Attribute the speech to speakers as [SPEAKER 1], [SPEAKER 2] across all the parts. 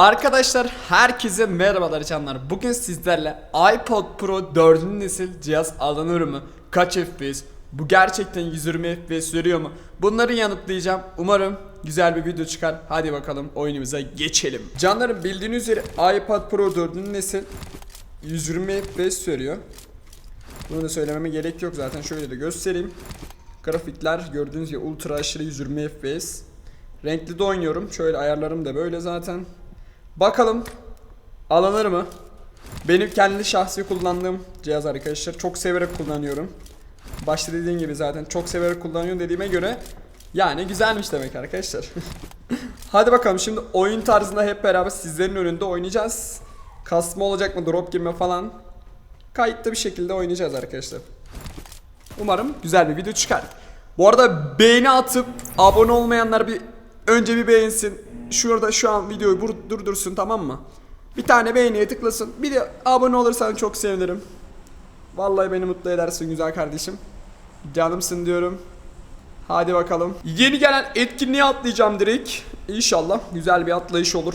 [SPEAKER 1] Arkadaşlar herkese merhabalar canlar. Bugün sizlerle iPod Pro 4. nesil cihaz alınır mı? Kaç FPS? Bu gerçekten 120 FPS veriyor mu? Bunları yanıtlayacağım. Umarım güzel bir video çıkar. Hadi bakalım oyunumuza geçelim. Canlarım bildiğiniz üzere iPad Pro 4. nesil 120 FPS veriyor. Bunu da söylememe gerek yok zaten şöyle de göstereyim. Grafikler gördüğünüz gibi ultra aşırı 120 FPS. Renkli de oynuyorum. Şöyle ayarlarım da böyle zaten. Bakalım alınır mı? Benim kendi şahsi kullandığım cihaz arkadaşlar. Çok severek kullanıyorum. Başta dediğim gibi zaten çok severek kullanıyorum dediğime göre yani güzelmiş demek arkadaşlar. Hadi bakalım şimdi oyun tarzında hep beraber sizlerin önünde oynayacağız. Kasma olacak mı drop girme falan. Kayıtlı bir şekilde oynayacağız arkadaşlar. Umarım güzel bir video çıkar. Bu arada beğeni atıp abone olmayanlar bir önce bir beğensin. Şurada şu an videoyu durdursun tamam mı? Bir tane beğeniye tıklasın. Bir de abone olursan çok sevinirim. Vallahi beni mutlu edersin güzel kardeşim. Canımsın diyorum. Hadi bakalım. Yeni gelen etkinliğe atlayacağım direkt. İnşallah güzel bir atlayış olur.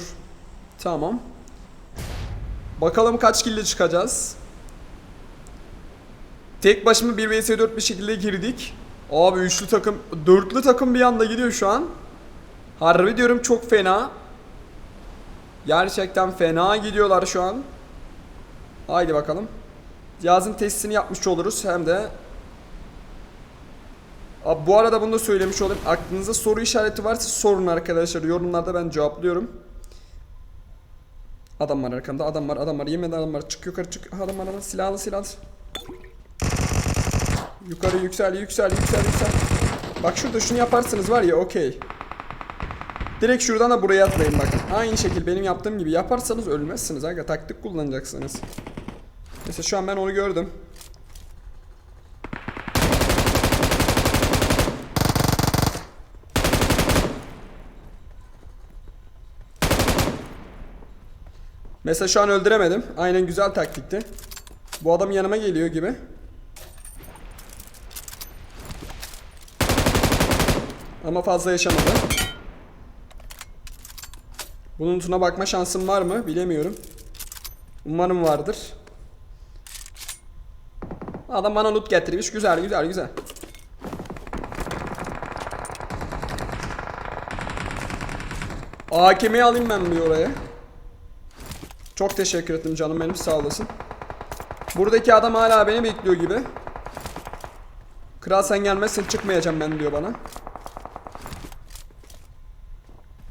[SPEAKER 1] Tamam. Bakalım kaç kille çıkacağız. Tek başıma 1 vs 4 bir şekilde girdik. Abi üçlü takım, dörtlü takım bir anda gidiyor şu an. Harbi diyorum çok fena. Gerçekten fena gidiyorlar şu an. Haydi bakalım. Cihazın testini yapmış oluruz hem de Abi bu arada bunu da söylemiş olayım. Aklınızda soru işareti varsa sorun arkadaşlar. Yorumlarda ben cevaplıyorum. Adam var arkamda. Adam var. Adam var. Yemin ederim adam var. Çık yukarı çık. Adam var. Adam. Silahlı silahlı. Yukarı yüksel yüksel yüksel yüksel. Bak şurada şunu yaparsınız var ya okey. Direkt şuradan da buraya atlayın bakın. Aynı şekil benim yaptığım gibi yaparsanız ölmezsiniz aga. Taktik kullanacaksınız. Mesela şu an ben onu gördüm. Mesela şu an öldüremedim. Aynen güzel taktikti. Bu adam yanıma geliyor gibi. Ama fazla yaşamadı. Bunun tuna bakma şansım var mı? Bilemiyorum. Umarım vardır. Adam bana loot getirmiş. Güzel güzel güzel. AKM'yi alayım ben bir oraya. Çok teşekkür ettim canım benim sağ olasın. Buradaki adam hala beni bekliyor gibi. Kral sen gelmezsen çıkmayacağım ben diyor bana.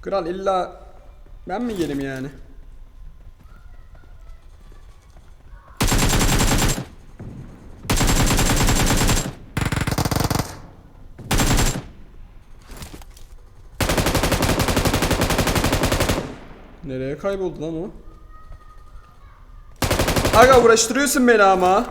[SPEAKER 1] Kral illa ben mi gelim yani? Nereye kayboldu lan o? Aga uğraştırıyorsun beni ama.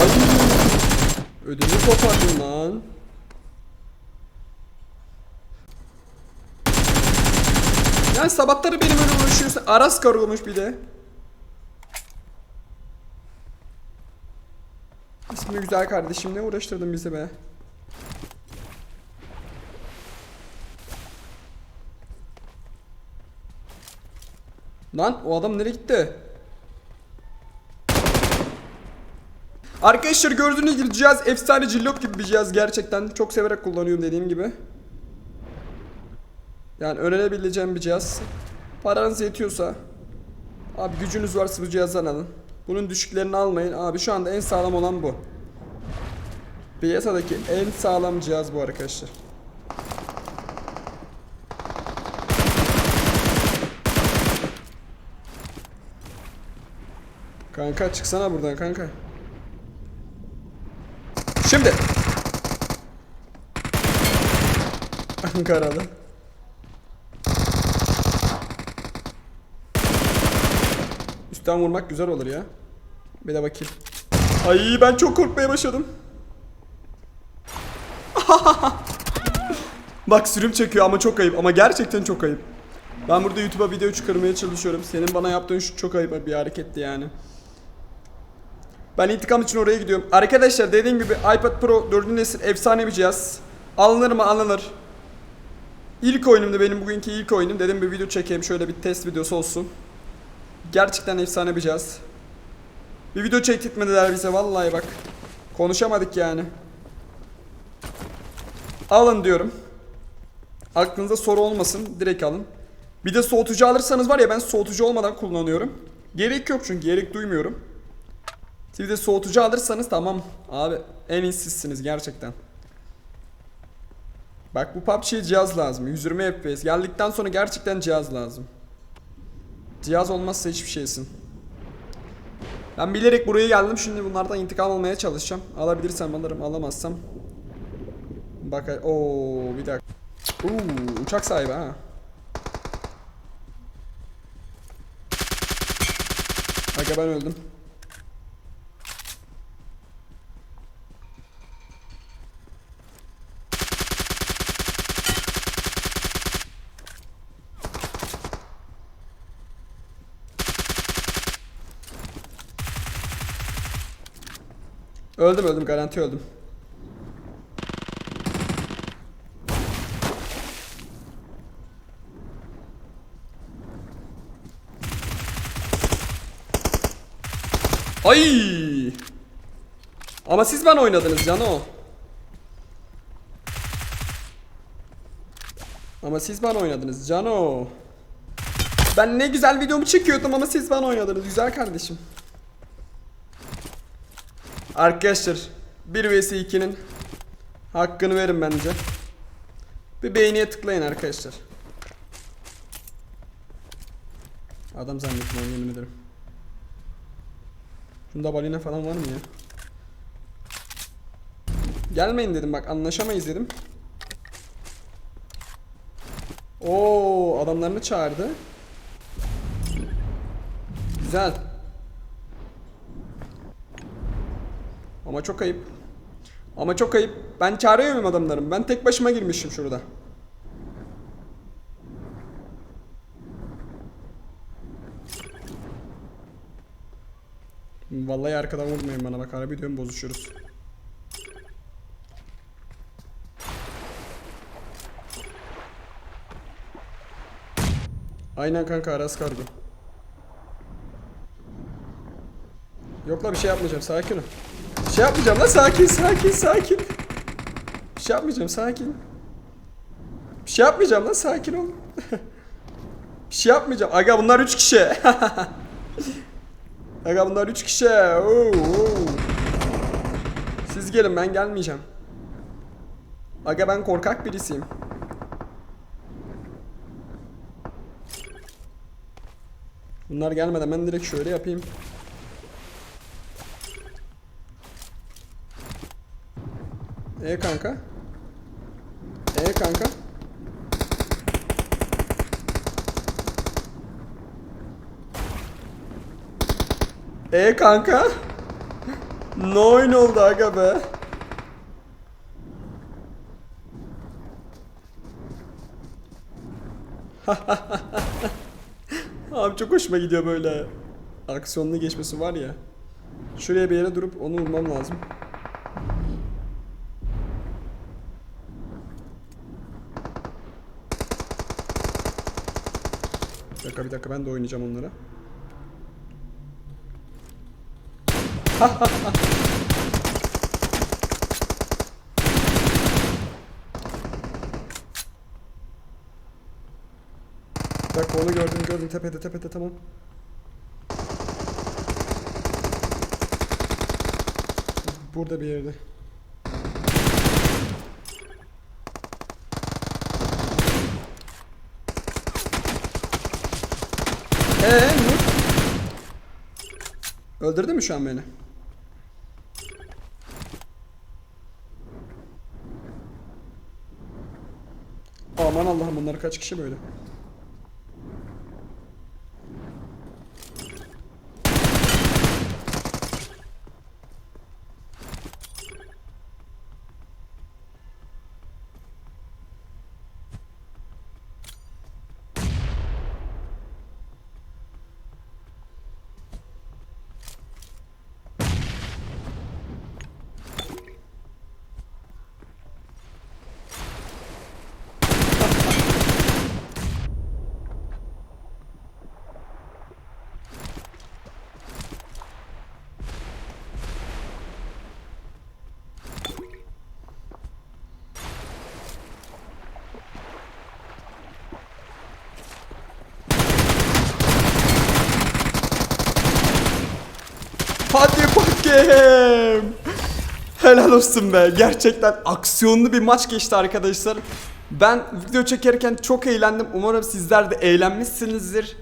[SPEAKER 1] Ay, ödümü kopardın lan. Yani sabahları benim öyle uğraşıyorsun. Aras kargolmuş bir de. İsmi güzel kardeşim ne uğraştırdın bizi be. Lan o adam nereye gitti? Arkadaşlar gördüğünüz gibi cihaz efsane cillop gibi bir cihaz gerçekten çok severek kullanıyorum dediğim gibi. Yani önerebileceğim bir cihaz. Paranız yetiyorsa abi gücünüz varsa bu cihazdan alın. Bunun düşüklerini almayın. Abi şu anda en sağlam olan bu. Piyasadaki en sağlam cihaz bu arkadaşlar. Kanka çıksana buradan kanka. Şimdi. Ankaralı. Üstten vurmak güzel olur ya. Bir de bakayım. Ay ben çok korkmaya başladım. Bak sürüm çekiyor ama çok ayıp ama gerçekten çok ayıp. Ben burada YouTube'a video çıkarmaya çalışıyorum. Senin bana yaptığın şu çok ayıp bir hareketti yani. Ben intikam için oraya gidiyorum. Arkadaşlar dediğim gibi iPad Pro 4. nesil efsane bir cihaz. Alınır mı alınır. İlk oyunumdu benim bugünkü ilk oyunum. Dedim bir video çekeyim şöyle bir test videosu olsun. Gerçekten efsane bir cihaz. Bir video çektirtmediler bize vallahi bak. Konuşamadık yani. Alın diyorum. Aklınızda soru olmasın direkt alın. Bir de soğutucu alırsanız var ya ben soğutucu olmadan kullanıyorum. Gerek yok çünkü gerek duymuyorum. Bir de soğutucu alırsanız tamam abi en iyisisiniz gerçekten. Bak bu PUBG'ye cihaz lazım. 120 FPS. Geldikten sonra gerçekten cihaz lazım. Cihaz olmazsa hiçbir şeysin. Ben bilerek buraya geldim. Şimdi bunlardan intikam almaya çalışacağım. Alabilirsem alırım. Alamazsam. Bak o bir dakika. Uuu uçak sahibi ha. Aga ben öldüm. Öldüm öldüm garanti öldüm. Ay! Ama siz ben oynadınız Cano. Ama siz ben oynadınız Cano. Ben ne güzel videomu çekiyordum ama siz ben oynadınız güzel kardeşim. Arkadaşlar 1 vs 2'nin hakkını verin bence. Bir beğeniye tıklayın arkadaşlar. Adam zannettim onu yemin ederim. Şunda balina falan var mı ya? Gelmeyin dedim bak anlaşamayız dedim. Oo adamlarını çağırdı. Güzel. Ama çok ayıp. Ama çok ayıp. Ben çağırıyor muyum adamlarım? Ben tek başıma girmişim şurada. Vallahi arkadan vurmayın bana bak harbi diyorum bozuşuruz. Aynen kanka Aras kargo. Yok la bir şey yapmayacağım sakin ol. Şey yapmayacağım la sakin sakin sakin. Bir şey yapmayacağım sakin. Bir şey yapmayacağım la sakin ol. bir şey yapmayacağım. Aga bunlar 3 kişi. Aga bunlar 3 kişi. Oo, oo. Siz gelin ben gelmeyeceğim. Aga ben korkak birisiyim. Bunlar gelmeden ben direkt şöyle yapayım. E kanka. E kanka. E kanka. Ne oyun oldu aga be. Abi çok hoşuma gidiyor böyle. Aksiyonlu geçmesi var ya. Şuraya bir yere durup onu vurmam lazım. Bir dakika bir dakika ben de oynayacağım onlara. Bir dakika onu gördüm gördüm tepede tepede tamam. Burada bir yerde. Ee, Nur? Öldürdü mü şu an beni? Aman Allah'ım bunlar kaç kişi böyle? Bakayım. Helal olsun be. Gerçekten aksiyonlu bir maç geçti arkadaşlar. Ben video çekerken çok eğlendim. Umarım sizler de eğlenmişsinizdir.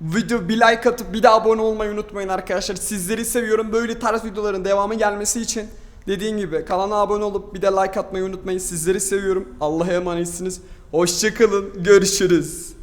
[SPEAKER 1] Video bir like atıp bir de abone olmayı unutmayın arkadaşlar. Sizleri seviyorum. Böyle tarz videoların devamı gelmesi için dediğim gibi kanala abone olup bir de like atmayı unutmayın. Sizleri seviyorum. Allah'a emanetsiniz. Hoşçakalın. Görüşürüz.